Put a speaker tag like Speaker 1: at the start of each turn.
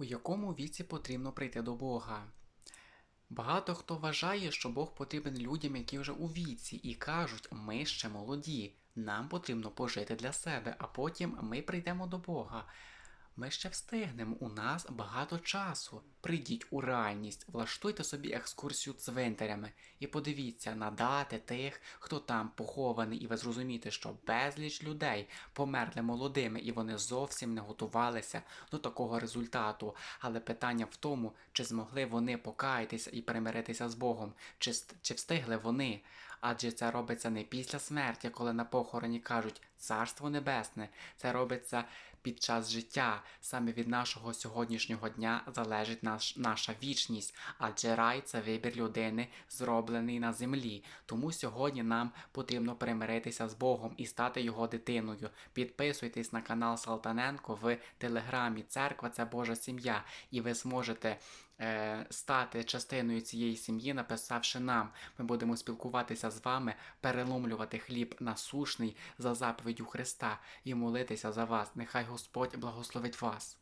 Speaker 1: У якому віці потрібно прийти до Бога? Багато хто вважає, що Бог потрібен людям, які вже у віці, і кажуть, ми ще молоді, нам потрібно пожити для себе, а потім ми прийдемо до Бога. Ми ще встигнемо, у нас багато часу. Прийдіть у реальність, влаштуйте собі екскурсію цвинтарями і подивіться на дати тих, хто там похований, і ви зрозумієте, що безліч людей померли молодими, і вони зовсім не готувалися до такого результату. Але питання в тому, чи змогли вони покаятися і примиритися з Богом, чи, чи встигли вони. Адже це робиться не після смерті, коли на похороні кажуть Царство Небесне. Це робиться під час життя. Саме від нашого сьогоднішнього дня залежить наш, наша вічність, адже рай це вибір людини, зроблений на землі. Тому сьогодні нам потрібно примиритися з Богом і стати його дитиною. Підписуйтесь на канал Салтаненко в телеграмі. Церква це Божа сім'я, і ви зможете стати частиною цієї сім'ї, написавши нам. Ми будемо спілкуватися з вами, переломлювати хліб насушний за заповіддю Христа і молитися за вас. Нехай Господь благословить вас.